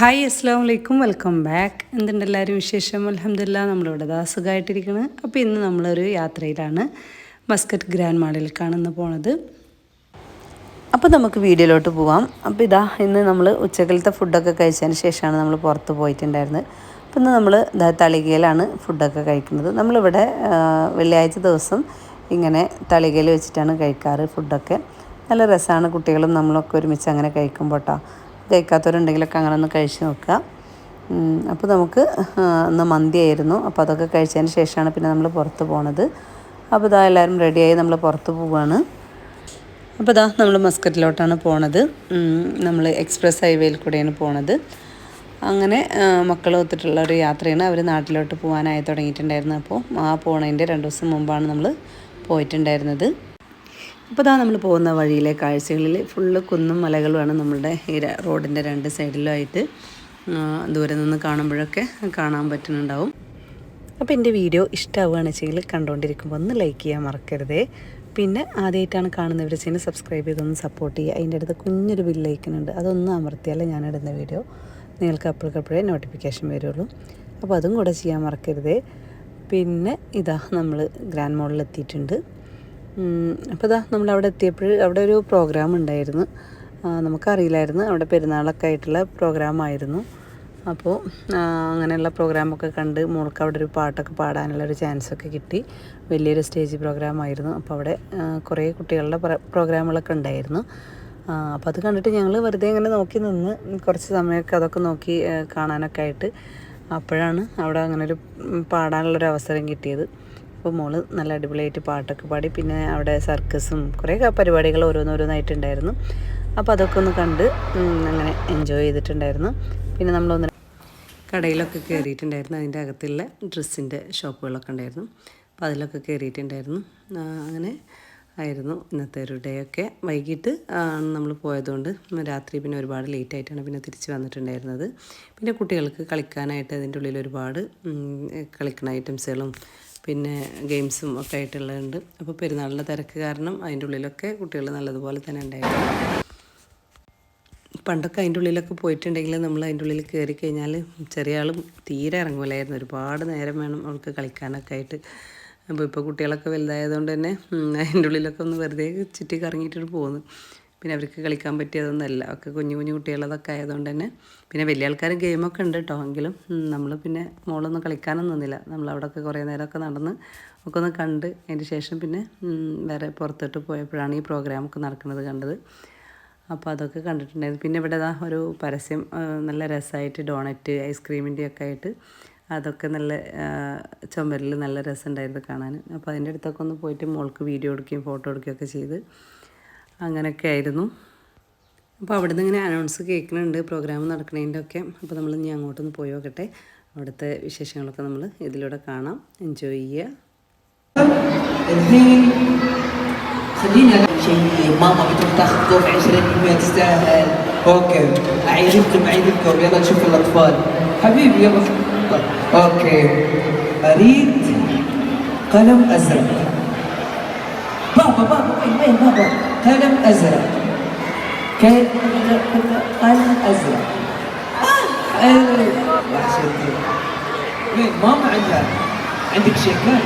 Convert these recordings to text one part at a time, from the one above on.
Hi അസ്സാം വലൈക്കും welcome back എന്തുണ്ട് എല്ലാവരും വിശേഷം? അലഹമില്ല നമ്മളിവിടെ ദാ സുഖമായിട്ടിരിക്കുന്നത് അപ്പോൾ ഇന്ന് നമ്മളൊരു യാത്രയിലാണ് മസ്കറ്റ് ഗ്രാൻഡ് മാളിലേക്കാണ് ഇന്ന് പോണത്. അപ്പോൾ നമുക്ക് വീഡിയോയിലോട്ട് പോവാം. അപ്പോൾ ഇതാ ഇന്ന് നമ്മൾ ഉച്ചക്കലത്തെ ഫുഡൊക്കെ കഴിച്ചതിന് ശേഷമാണ് നമ്മൾ പുറത്ത് പോയിട്ടുണ്ടായിരുന്നത്. അപ്പോൾ ഇന്ന് നമ്മൾ തളികയിലാണ് ഫുഡൊക്കെ കഴിക്കുന്നത്. നമ്മളിവിടെ വെള്ളിയാഴ്ച ദിവസം ഇങ്ങനെ തളികയിൽ വെച്ചിട്ടാണ് കഴിക്കാറ് ഫുഡൊക്കെ. നല്ല രസമാണ് കുട്ടികളും നമ്മളൊക്കെ ഒരുമിച്ച് അങ്ങനെ കഴിക്കുമ്പോൾ കേട്ടോ കഴിക്കാത്തവരുണ്ടെങ്കിലൊക്കെ അങ്ങനെ ഒന്ന് കഴിച്ച് നോക്കുക. അപ്പോൾ നമുക്ക് ഇന്ന് മന്തിയായിരുന്നു. അപ്പോൾ അതൊക്കെ കഴിച്ചതിന് ശേഷമാണ് പിന്നെ നമ്മൾ പുറത്ത് പോണത്. അപ്പോൾ ഇതാ എല്ലാവരും റെഡിയായി നമ്മൾ പുറത്ത് പോവുകയാണ് അപ്പോൾ ഇതാ നമ്മൾ മസ്കറ്റിലോട്ടാണ് പോണത്. നമ്മൾ എക്സ്പ്രസ് ഹൈവേയിൽ കൂടെയാണ് പോണത്. അങ്ങനെ മക്കൾ ഒത്തിട്ടുള്ള ഒരു യാത്രയാണ്. അവർ നാട്ടിലോട്ട് പോകാനായി തുടങ്ങിയിട്ടുണ്ടായിരുന്നു. അപ്പോൾ ആ പോണതിന്റെ രണ്ട് ദിവസം മുമ്പാണ് നമ്മൾ പോയിട്ടുണ്ടായിരുന്നത്. അപ്പോൾ ഇതാ നമ്മൾ പോകുന്ന വഴിയിലെ കാഴ്ചകളിൽ ഫുള്ള് കുന്നും മലകളുമാണ് നമ്മളുടെ ഈ റോഡിന്റെ രണ്ട് സൈഡിലുമായിട്ട് ദൂരെ നിന്ന് കാണുമ്പോഴൊക്കെ കാണാൻ പറ്റുന്നുണ്ടാവും. അപ്പോൾ എന്റെ വീഡിയോ ഇഷ്ടമാവുകയാണ് വെച്ചെങ്കിൽ കണ്ടുകൊണ്ടിരിക്കുമ്പോൾ ഒന്ന് ലൈക്ക് ചെയ്യാൻ മറക്കരുതേ. പിന്നെ ആദ്യമായിട്ടാണ് കാണുന്നവർ ചെയ്യുന്ന സബ്സ്ക്രൈബ് ചെയ്തൊന്ന് സപ്പോർട്ട് ചെയ്യുക. അതിന്റെ അടുത്ത് കുഞ്ഞൊരു ബില്ലൈക്കനുണ്ട് അതൊന്നും അമർത്തിയാലേ ഞാനിടുന്ന വീഡിയോ നിങ്ങൾക്ക് അപ്പോഴേക്കപ്പോഴേ നോട്ടിഫിക്കേഷൻ വരുള്ളൂ. അപ്പോൾ അതും കൂടെ ചെയ്യാൻ മറക്കരുതേ. പിന്നെ ഇതാ നമ്മൾ ഗ്രാൻഡ് മോളിൽ എത്തിയിട്ടുണ്ട്. അപ്പോൾ ഇതാ നമ്മൾ അവിടെ എത്തിയപ്പോൾ അവിടെ ഒരു പ്രോഗ്രാം ഉണ്ടായിരുന്നു. നമുക്കറിയില്ലായിരുന്നു. അവിടെ പെരുന്നാളൊക്കെ ആയിട്ടുള്ള പ്രോഗ്രാമായിരുന്നു അപ്പോൾ അങ്ങനെയുള്ള പ്രോഗ്രാമൊക്കെ കണ്ട് മോൾക്ക് അവിടെ ഒരു പാട്ടൊക്കെ പാടാനുള്ള ഒരു ചാൻസൊക്കെ കിട്ടി. വലിയൊരു സ്റ്റേജ് പ്രോഗ്രാമായിരുന്നു അപ്പോൾ അവിടെ കുറേ കുട്ടികളുടെ പ്രോഗ്രാമുകളൊക്കെ ഉണ്ടായിരുന്നു. അപ്പോൾ അത് കണ്ടിട്ട് ഞങ്ങൾ വെറുതെ ഇങ്ങനെ നോക്കി നിന്ന് കുറച്ച് സമയമൊക്കെ അതൊക്കെ നോക്കി കാണാനൊക്കെ ആയിട്ട് അപ്പോഴാണ് അവിടെ അങ്ങനെ ഒരു പാടാനുള്ളൊരു അവസരം കിട്ടിയത്. അപ്പോൾ മോൾ നല്ല അടിപൊളിയായിട്ട് പാട്ടൊക്കെ പാടി. പിന്നെ അവിടെ സർക്കസും കുറേ പരിപാടികൾ ഓരോന്നോരോന്നായിട്ടുണ്ടായിരുന്നു. അപ്പോൾ അതൊക്കെ ഒന്ന് കണ്ട് അങ്ങനെ എൻജോയ് ചെയ്തിട്ടുണ്ടായിരുന്നു. പിന്നെ നമ്മളൊന്ന് കടയിലൊക്കെ കയറിയിട്ടുണ്ടായിരുന്നു. അതിന്റെ അകത്തുള്ള ഡ്രസ്സിന്റെ ഷോപ്പുകളൊക്കെ ഉണ്ടായിരുന്നു. അപ്പോൾ അതിലൊക്കെ കയറിയിട്ടുണ്ടായിരുന്നു. അങ്ങനെ ആയിരുന്നു ഇന്നത്തെ ഒരു ഡേ ഒക്കെ. വൈകിട്ട് നമ്മൾ പോയതുകൊണ്ട് രാത്രി പിന്നെ ഒരുപാട് ലേറ്റ് ആയിട്ടാണ് പിന്നെ തിരിച്ച് വന്നിട്ടുണ്ടായിരുന്നത്. പിന്നെ കുട്ടികൾക്ക് കളിക്കാനായിട്ട് അതിന്റെ ഉള്ളിൽ ഒരുപാട് കളിക്കുന്ന ഐറ്റംസുകളും പിന്നെ ഗെയിംസും ഒക്കെ ആയിട്ടുള്ളതുണ്ട്. അപ്പോൾ പെരുന്നാളിന്റെ തിരക്ക് കാരണം അതിന്റെ ഉള്ളിലൊക്കെ കുട്ടികൾ നല്ലതുപോലെ തന്നെ ഉണ്ടായിരുന്നു. പണ്ടൊക്കെ അതിന്റെ ഉള്ളിലൊക്കെ പോയിട്ടുണ്ടെങ്കിൽ നമ്മൾ അതിന്റെ ഉള്ളിൽ കയറി കഴിഞ്ഞാൽ ചെറിയ ആളും തീരെ ഇറങ്ങൂലായിരുന്നു ഒരുപാട് നേരം വേണം അവൾക്ക് കളിക്കാനൊക്കെ ആയിട്ട്. അപ്പോൾ ഇപ്പോൾ കുട്ടികളൊക്കെ വലുതായതുകൊണ്ട് തന്നെ അതിന്റെ ഉള്ളിലൊക്കെ ഒന്ന് വെറുതെ ചുറ്റി കറങ്ങിയിട്ടിട്ട് പോകുന്നു പിന്നെ അവർക്ക് കളിക്കാൻ പറ്റിയതൊന്നുമല്ല. ഒക്കെ കുഞ്ഞു കുഞ്ഞു കുട്ടികളതൊക്കെ ആയതുകൊണ്ട് തന്നെ. പിന്നെ വലിയ ആൾക്കാർ ഗെയിമൊക്കെ ഉണ്ട് കേട്ടോ എങ്കിലും നമ്മൾ പിന്നെ മോളൊന്നും കളിക്കാനൊന്നും നിന്നില്ല. നമ്മൾ അവിടെയൊക്കെ കുറേ നേരമൊക്കെ നടന്ന് ഒക്കെ ഒന്ന് കണ്ട് അതിന് ശേഷം പിന്നെ വേറെ പുറത്തോട്ട് പോയപ്പോഴാണ് ഈ പ്രോഗ്രാമൊക്കെ നടക്കുന്നത് കണ്ടത്. അപ്പോൾ അതൊക്കെ കണ്ടിട്ടുണ്ടായിരുന്നു. പിന്നെ ഇവിടെ ഇതാ ഒരു പരസ്യം നല്ല രസമായിട്ട് ഡോണറ്റ് ഐസ്ക്രീമിന്റെ ഒക്കെ ആയിട്ട് അതൊക്കെ നല്ല ചുമരിൽ നല്ല രസമുണ്ടായിരുന്നു കാണാൻ. അപ്പോൾ അതിന്റെ അടുത്തൊക്കെ ഒന്ന് പോയിട്ട് മോൾക്ക് വീഡിയോ എടുക്കുകയും ഫോട്ടോ എടുക്കുകയൊക്കെ ചെയ്ത് അങ്ങനെയൊക്കെ ആയിരുന്നു അപ്പോൾ അവിടെ നിന്ന് ഇങ്ങനെ അനൗൺസ് കേൾക്കുന്നുണ്ട് പ്രോഗ്രാം നടക്കുന്നതിൻ്റെ ഒക്കെ അപ്പോൾ നമ്മൾ ഇനി അങ്ങോട്ടൊന്ന് പോയി നോക്കട്ടെ അവിടുത്തെ വിശേഷങ്ങളൊക്കെ നമ്മൾ ഇതിലൂടെ കാണാം എൻജോയ് ചെയ്യുക الحين خلينا شيء ماما بتروح تاخذ طوف 20% تستاهل اوكي اعيد لكم اعيد لكم يلا نشوف الاطفال حبيبي يلا اوكي اريد قلم ازرق بابا بابا وين وين بابا قلم أزرق. كي- قلم أزرق. آه، أيوة. وحشتني ماما عندها عندك شيكات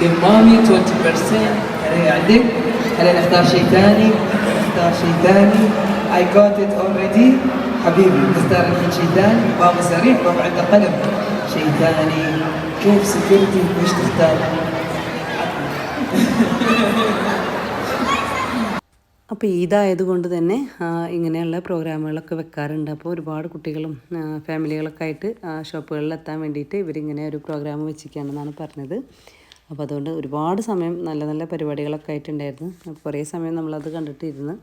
دي مامي 20% هلا عندك. هلا نختار شيء ثاني. نختار شيء ثاني. I got it already. حبيبي نختار الحين شيء ثاني. بابا سريع بابا عنده قلم. شيء ثاني. كيف سكرتي إيش تختار؟ അപ്പോൾ ഈദായതുകൊണ്ട് തന്നെ ഇങ്ങനെയുള്ള പ്രോഗ്രാമുകളൊക്കെ വെക്കാറുണ്ട്. അപ്പോൾ ഒരുപാട് കുട്ടികളും ഫാമിലികളൊക്കെ ആയിട്ട് ഷോപ്പുകളിലെത്താൻ വേണ്ടിയിട്ട് ഇവരിങ്ങനെ ഒരു പ്രോഗ്രാം വെച്ചിരിക്കുകയാണെന്നാണ് പറഞ്ഞത്. അപ്പോൾ അതുകൊണ്ട് ഒരുപാട് സമയം നല്ല നല്ല പരിപാടികളൊക്കെ ആയിട്ടുണ്ടായിരുന്നു. കുറേ സമയം നമ്മളത് കണ്ടിട്ടിരുന്നു.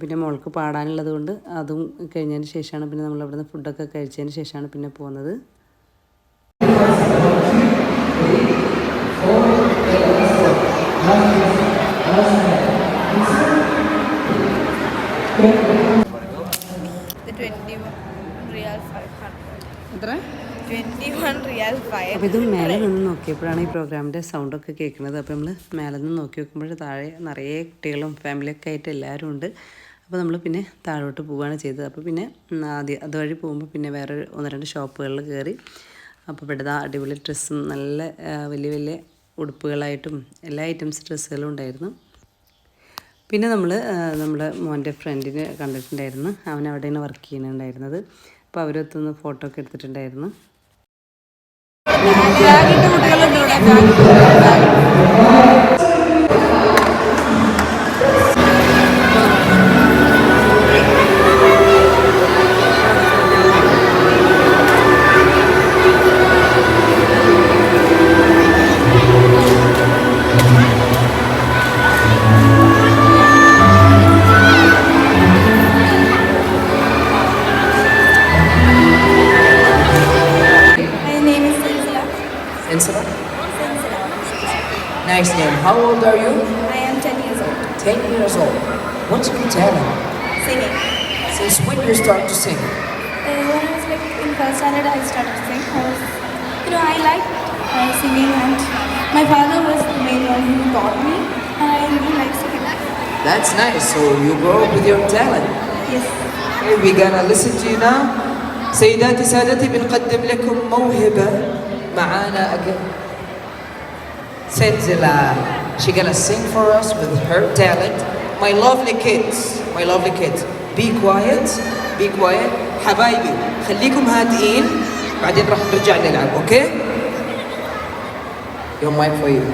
പിന്നെ മോൾക്ക് പാടാനുള്ളത് കൊണ്ട് അതും കഴിഞ്ഞതിന് ശേഷമാണ് പിന്നെ നമ്മൾ അവിടുന്ന് ഫുഡൊക്കെ കഴിച്ചതിന് ശേഷമാണ് പിന്നെ പോകുന്നത്. Thank 21 അപ്പോൾ ഇത് മേലെ നിന്ന് നോക്കിയപ്പോഴാണ് ഈ പ്രോഗ്രാമിന്റെ സൗണ്ടൊക്കെ കേൾക്കുന്നത്. അപ്പോൾ നമ്മൾ മേലെ നിന്ന് നോക്കി നോക്കുമ്പോൾ താഴെ നിറയെ കുട്ടികളും ഫാമിലിയൊക്കെ ആയിട്ട് എല്ലാവരും ഉണ്ട്. അപ്പോൾ നമ്മൾ പിന്നെ താഴോട്ട് പോവുകയാണ് ചെയ്തത്. അപ്പോൾ പിന്നെ ആദ്യം അതുവഴി പോകുമ്പോൾ പിന്നെ വേറെ ഒന്ന് രണ്ട് ഷോപ്പുകളിൽ കയറി അപ്പോൾ ഇവിടെ ദാ അടിപൊളി ഡ്രസ്സും നല്ല വലിയ വലിയ ഉടുപ്പുകളായിട്ടും എല്ലാ ഐറ്റംസ് ഡ്രസ്സുകളും ഉണ്ടായിരുന്നു. പിന്നെ നമ്മൾ നമ്മുടെ മോന്റെ ഫ്രണ്ടിനെ കണ്ടിട്ടുണ്ടായിരുന്നു. അവൻ അവിടെയാണ് വർക്ക് ചെയ്യുന്നുണ്ടായിരുന്നത്. അപ്പോൾ അവരൊത്തൊന്ന് ഫോട്ടോ ഒക്കെ എടുത്തിട്ടുണ്ടായിരുന്നു. Nice name. How old are you? I am 10 years old. 10 years old. What's your talent? Singing. Since when you start to sing? Uh, when I was like in first standard, I started to sing. I was, you know, I liked uh, singing, and my father was the main one who taught me, and I really like singing. That's nice. So you grow up with your talent. Yes. Okay, we gonna listen to you now. سيداتي سادتي بنقدم لكم موهبة معانا again. سنزلا she gonna sing for us with her talent. My lovely kids, my lovely kids, be quiet, be quiet. حبايبي خليكم هادئين بعدين راح نرجع نلعب اوكي؟ Your mic for you.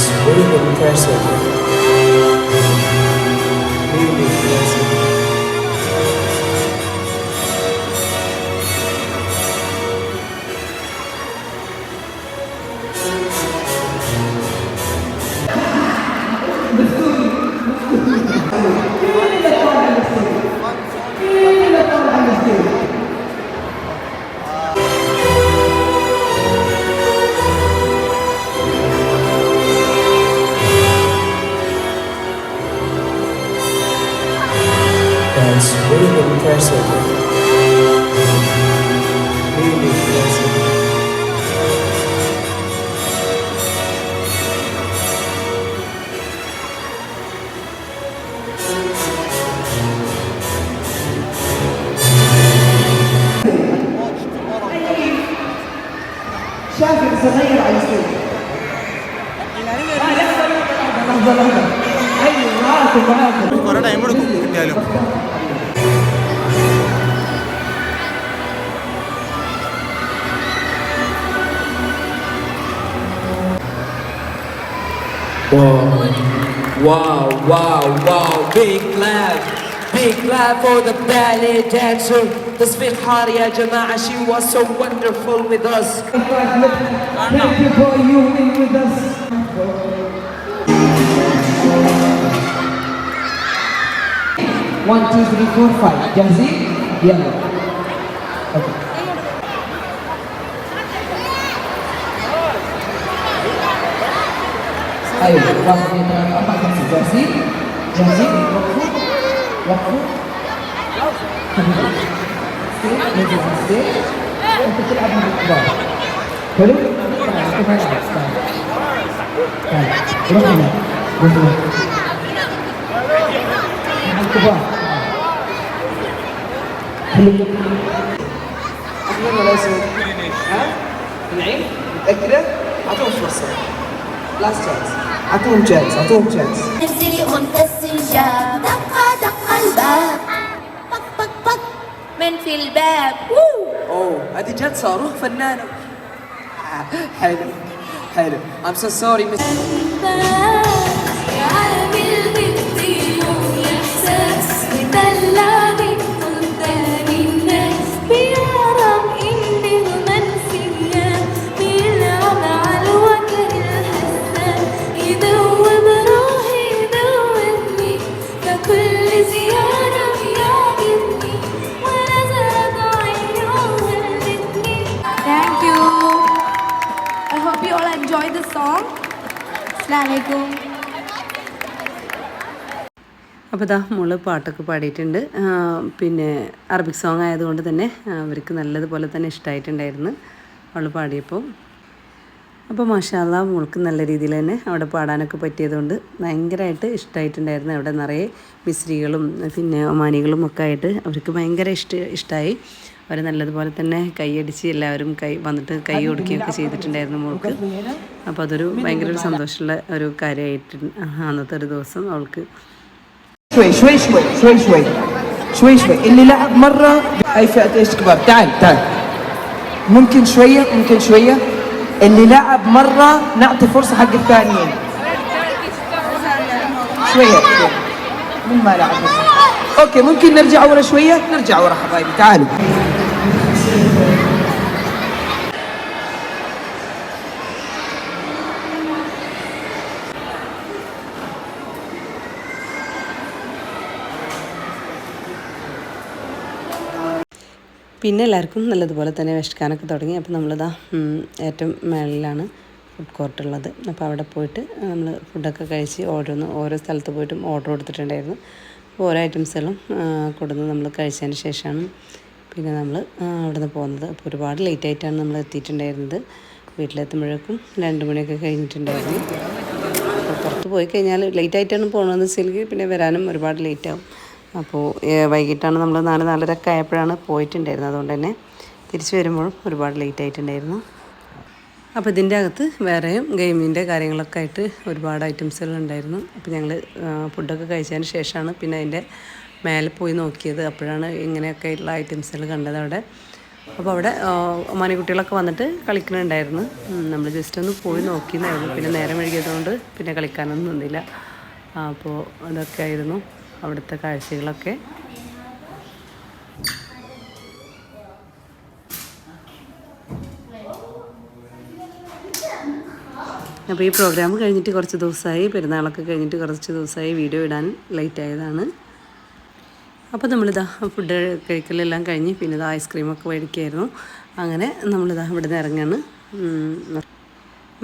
That's really impressive. صغير على السوق لحظة لحظة أيوة معاكم معاكم കുറെ time എടുക്കും കിട്ടിയാലും Wow, wow, wow, wow, big clap, big clap for the ballet dancer. تصفيق حار يا جماعة, she was so wonderful with us. Thank you for you being with us One, two, three, four, five جاهزين؟ يلا اوكي ايوه واحد اثنين ثلاثة أربعة خمسة جاهزين؟ جاهزين؟ وقفوا وقفوا ننزل على الستيج وانت تلعب مع الكبار حلو؟ تعال انت ما تلعب تعال تعال روح هناك روح هناك مع الكبار حلو أهلا ولا يسعد. ها؟ نعيم؟ متأكدة؟ أعطوهم فرصة. لاست تشانس. أعطوهم تشانس، أعطوهم تشانس. نفسي أنت السجاب دق دق الباب. بق بق بق من في الباب. أوه هذه جد صاروخ فنانة. حلو حلو. I'm so sorry miss. Assalamualaikum. അപ്പോൾ ഇതാ മോൾ പാട്ടൊക്കെ പാടിയിട്ടുണ്ട്. പിന്നെ Arabic song ആയതുകൊണ്ട് തന്നെ അവർക്ക് നല്ലതുപോലെ തന്നെ ഇഷ്ടമായിട്ടുണ്ടായിരുന്നു അവൾ പാടിയപ്പോൾ അപ്പോൾ മാഷാല്ല മോൾക്ക് നല്ല രീതിയിൽ തന്നെ അവിടെ പാടാനൊക്കെ പറ്റിയതുകൊണ്ട് ഭയങ്കരമായിട്ട് ഇഷ്ടമായിട്ടുണ്ടായിരുന്നു അവിടെ നിറയെ മിസ്രികളും പിന്നെ ഒമാനികളും ഒക്കെ ആയിട്ട് അവർക്ക് ഭയങ്കര ഇഷ്ട ഇഷ്ടമായി അവർ നല്ലതുപോലെ തന്നെ കൈയടിച്ച് എല്ലാവരും കൈ വന്നിട്ട് കൈ കൊടുക്കുകയൊക്കെ ചെയ്തിട്ടുണ്ടായിരുന്നു മോൾക്ക് അപ്പോൾ അതൊരു ഭയങ്കര ഒരു സന്തോഷമുള്ള ഒരു കാര്യമായിട്ട് അന്നത്തെ ഒരു ദിവസം അവൾക്ക് شوي شوي شوي شوي شوي شوي شوي اللي لعب مرة هاي فئة ايش كبار تعال تعال ممكن شوية ممكن شوية اللي لعب مرة نعطي فرصة حق الثانيين شوية شوية من ما لعب اوكي ممكن نرجع ورا شوية نرجع ورا حبايبي تعالوا പിന്നെ എല്ലാവർക്കും നല്ലതുപോലെ തന്നെ വിശക്കാനൊക്കെ തുടങ്ങി. അപ്പോൾ നമ്മളിതാ ഏറ്റവും മേളിലാണ് ഫുഡ് കോർട്ട് ഉള്ളത്. അപ്പോൾ അവിടെ പോയിട്ട് നമ്മൾ ഫുഡൊക്കെ കഴിച്ച് ഓരോന്ന് ഓരോ സ്ഥലത്ത് പോയിട്ടും ഓർഡർ കൊടുത്തിട്ടുണ്ടായിരുന്നു. അപ്പോൾ ഓരോ ഐറ്റംസുകളും കൊടുന്ന് നമ്മൾ കഴിച്ചതിന് ശേഷമാണ് പിന്നെ നമ്മൾ അവിടെ നിന്ന് പോകുന്നത്. അപ്പോൾ ഒരുപാട് ലേറ്റ് ആയിട്ടാണ് നമ്മൾ എത്തിയിട്ടുണ്ടായിരുന്നത്. വീട്ടിലെത്തുമ്പോഴേക്കും രണ്ട് മണിയൊക്കെ കഴിഞ്ഞിട്ടുണ്ടായിരുന്നു. അപ്പോൾ പുറത്ത് പോയി കഴിഞ്ഞാൽ ലേറ്റ് ആയിട്ടാണ് പോകണമെന്ന് വെച്ചെങ്കിൽ പിന്നെ വരാനും ഒരുപാട് ലേറ്റ് ആവും. അപ്പോൾ വൈകിട്ടാണ് നമ്മൾ നാല് നാലരക്കെ ആയപ്പോഴാണ് പോയിട്ടുണ്ടായിരുന്നത്. അതുകൊണ്ട് തന്നെ തിരിച്ചു വരുമ്പോഴും ഒരുപാട് ലേറ്റ് ആയിട്ടുണ്ടായിരുന്നു. അപ്പോൾ ഇതിന്റെ അകത്ത് വേറെയും ഗെയിമിന്റെ കാര്യങ്ങളൊക്കെ ആയിട്ട് ഒരുപാട് ഐറ്റംസുകൾ ഉണ്ടായിരുന്നു. അപ്പോൾ ഞങ്ങൾ ഫുഡൊക്കെ കഴിച്ചതിന് ശേഷമാണ് പിന്നെ അതിന്റെ മേലെ പോയി നോക്കിയത്. അപ്പോഴാണ് ഇങ്ങനെയൊക്കെ ഉള്ള ഐറ്റംസുകൾ കണ്ടത് അവിടെ. അപ്പോൾ അവിടെ ഒമാനി കുട്ടികളൊക്കെ വന്നിട്ട് കളിക്കുന്നുണ്ടായിരുന്നു. നമ്മൾ ജസ്റ്റ് ഒന്ന് പോയി നോക്കിയെന്നായിരുന്നു പിന്നെ നേരം വൈകിയതുകൊണ്ട് പിന്നെ കളിക്കാനൊന്നും നിന്നില്ല. അപ്പോൾ അതൊക്കെ ആയിരുന്നു. അവിടുത്തെ കാഴ്ചകളൊക്കെ. അപ്പോൾ ഈ പ്രോഗ്രാം കഴിഞ്ഞിട്ട് കുറച്ച് ദിവസമായി പെരുന്നാളൊക്കെ കഴിഞ്ഞിട്ട് കുറച്ച് ദിവസമായി വീഡിയോ ഇടാൻ ലേറ്റ് ആയതാണ്. അപ്പോൾ നമ്മളിതാ ഫുഡ് കഴിക്കലെല്ലാം കഴിഞ്ഞ് പിന്നെ ഇത് ഐസ്ക്രീമൊക്കെ മേടിക്കുകയായിരുന്നു അങ്ങനെ നമ്മളിതാ ഇവിടെ നിന്ന് ഇറങ്ങാണ്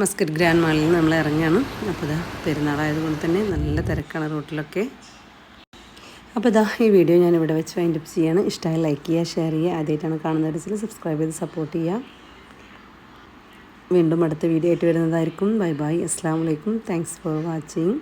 മസ്കറ്റ് ഗ്രാൻഡ് മാളിൽ നിന്ന് നമ്മൾ ഇറങ്ങാണ്. അപ്പോൾ ഇതാ പെരുന്നാളായതുകൊണ്ട് തന്നെ നല്ല തിരക്കാണ് റോട്ടിലൊക്കെ. അപ്പോൾ ഇതാ ഈ വീഡിയോ ഞാൻ ഇവിടെ വെച്ച് വൈൻഡ് അപ്പ് ചെയ്യാണ്. ഇഷ്ടമായി ലൈക്ക് ചെയ്യുക ഷെയർ ചെയ്യുക. ആദ്യമായിട്ടാണ് കാണുന്നവർ സബ്സ്ക്രൈബ് ചെയ്ത് സപ്പോർട്ട് ചെയ്യുക. വീണ്ടും അടുത്ത വീഡിയോ ആയിട്ട് വരുന്നതായിരിക്കും. ബൈ ബൈ അസ്സാം വലൈക്കും താങ്ക്സ് ഫോർ വാച്ചിങ്